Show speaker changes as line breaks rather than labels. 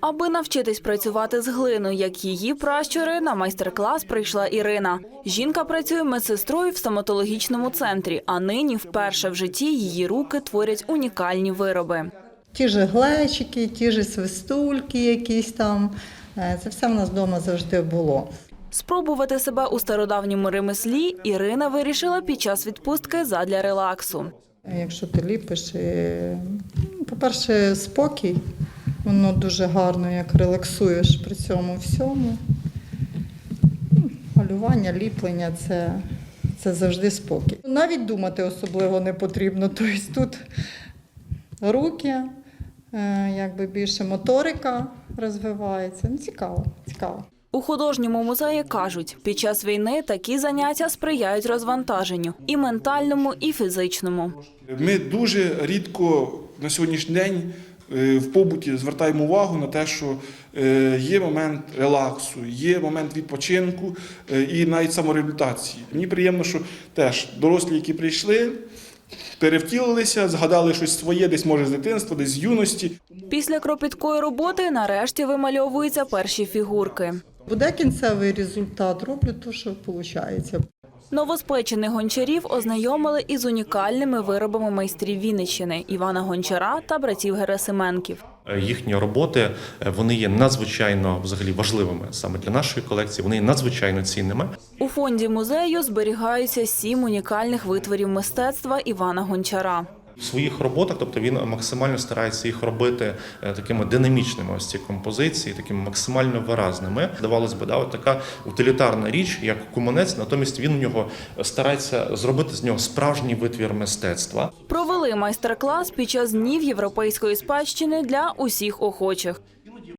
Аби навчитись працювати з глиною, як її пращури, на майстер-клас прийшла Ірина. Жінка працює медсестрою в стоматологічному центрі, а нині вперше в житті її руки творять унікальні вироби.
Ті ж глечики, ті ж свистульки якісь там. Е, Це все в нас вдома завжди було.
Спробувати себе у стародавньому ремеслі Ірина вирішила під час відпустки задля релаксу.
Е, Якщо ти ліпиш, е, ну, по-перше, спокій, воно дуже гарно, як релаксуєш при цьому всьому. Ну, Малювання, ліплення це, це завжди спокій. Навіть думати особливо не потрібно. Тобто тут руки, е, якби більше моторика розвивається. Ну, цікаво, цікаво.
У художньому музеї кажуть, під час війни такі заняття сприяють розвантаженню і ментальному, і фізичному.
Ми дуже рідко на сьогоднішній день в побуті звертаємо увагу на те, що е, є момент релаксу, є момент відпочинку е, і навіть самореабілітації. Мені приємно, що теж дорослі, які прийшли, перевтілилися, згадали щось своє, десь може з дитинства, десь з юності.
Після кропіткої роботи нарешті вимальовуються перші фігурки.
Буде кінцевий результат, роблю те, що виходить.
Новоспечених гончарів ознайомили із унікальними виробами майстрів Вінниччини Івана Гончара та братів Герасименків.
Е, Їхні роботи е, вони є надзвичайно взагалі важливими саме для нашої колекції. Вони є надзвичайно цінними.
У фонді музею зберігаються сім унікальних витворів мистецтва Івана Гончара.
В своїх роботах, тобто він максимально старається їх робити е, такими динамічними, ось ці композиції, такими максимально виразними. Здавалось би, да, от така утилітарна річ, як куманець, натомість він у нього старається зробити з нього справжній витвір мистецтва.
Провели майстер-клас під час днів європейської спадщини для усіх охочих.